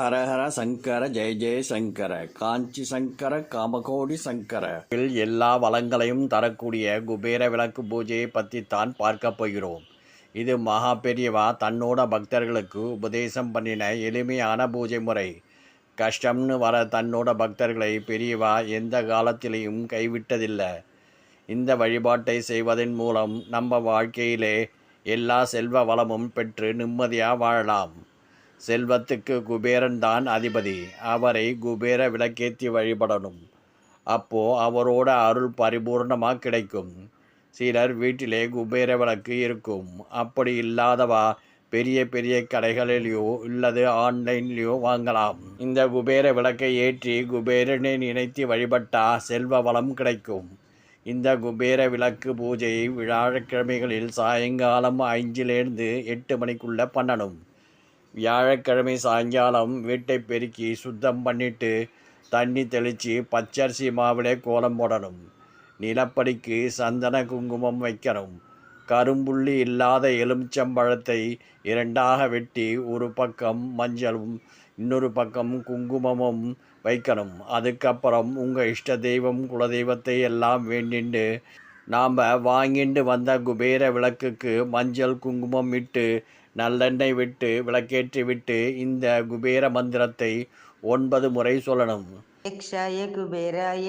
ஹரஹர சங்கர ஜெய ஜெய சங்கர காஞ்சி சங்கர காமகோடி சங்கர. எல்லா வளங்களையும் தரக்கூடிய குபேர விளக்கு பூஜையை பற்றி தான் பார்க்க போகிறோம். இது மகா பெரியவா தன்னோட பக்தர்களுக்கு உபதேசம் பண்ணின எளிமையான பூஜை முறை. கஷ்டம்னு வர தன்னோட பக்தர்களை பெரியவா எந்த காலத்திலையும் கைவிட்டதில்லை. இந்த வழிபாட்டை செய்வதன் மூலம் நம்ம வாழ்க்கையிலே எல்லா செல்வ வளமும் பெற்று நிம்மதியாக வாழலாம். செல்வத்துக்கு குபேரன் தான் அதிபதி. அவரை குபேர விளக்கேற்றி வழிபடணும். அப்போ அவரோட அருள் பரிபூர்ணமாக கிடைக்கும். சிலர் வீட்டிலே குபேர விளக்கு இருக்கும். அப்படி இல்லாதவா பெரிய பெரிய கடைகளிலேயோ இல்லது ஆன்லைன்லேயோ வாங்கலாம். இந்த குபேர விளக்கை ஏற்றி குபேரனை நினைத்து வழிபட்டா செல்வ வளம் கிடைக்கும். இந்த குபேர விளக்கு பூஜை வியாழக்கிழமைகளில் சாயங்காலம் ஐந்திலேருந்து எட்டு மணிக்குள்ளே பண்ணணும். வியாழக்கிழமை சாயங்காலம் வீட்டை பெருக்கி சுத்தம் பண்ணிட்டு தண்ணி தெளித்து பச்சரிசி மாவிலே கோலம் போடணும். நிலப்படிக்கு சந்தன குங்குமம் வைக்கணும். கரும்புள்ளி இல்லாத எலுமிச்சம்பழத்தை இரண்டாக வெட்டி ஒரு பக்கம் மஞ்சளும் இன்னொரு பக்கம் குங்குமமும் வைக்கணும். அதுக்கப்புறம் உங்கள் இஷ்ட தெய்வம் குலதெய்வத்தை எல்லாம் வேண்டிண்டு நாம் வாங்கிட்டு வந்த குபேர விளக்குக்கு மஞ்சள் குங்குமம் விட்டு நல்லெண்ணெய் விட்டு விளக்கேற்றி விட்டு இந்த குபேர மந்திரத்தை ஒன்பது முறை சொல்லணும். யக்ஷாய குபேராய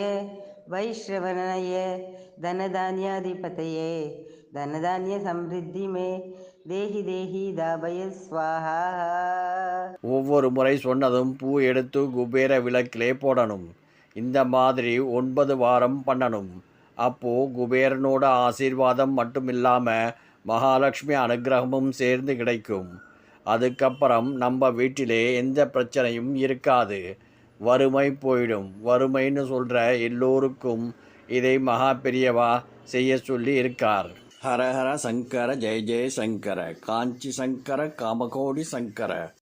வைஷ்ரவணாய தனதானியாதிபதையே தனதானிய சம்ரித்தி மே தேஹி தேஹி தாபய ஸ்வாஹா. ஒவ்வொரு முறை சொன்னதும் பூ எடுத்து குபேர விளக்கிலே போடணும். இந்த மாதிரி ஒன்பது வாரம் பண்ணணும். அப்போது குபேரனோட ஆசீர்வாதம் மட்டும் இல்லாமல் மகாலட்சுமி அனுகிரகமும் சேர்ந்து கிடைக்கும். அதுக்கப்புறம் நம்ம வீட்டிலே எந்த பிரச்சனையும் இருக்காது. வறுமை போயிடும். வறுமைன்னு சொல்கிற எல்லோருக்கும் இதை மகா பெரியவா செய்ய சொல்லி இருக்கார். ஹரஹர சங்கர ஜெய ஜெய சங்கர காஞ்சி சங்கர காமகோடி சங்கர.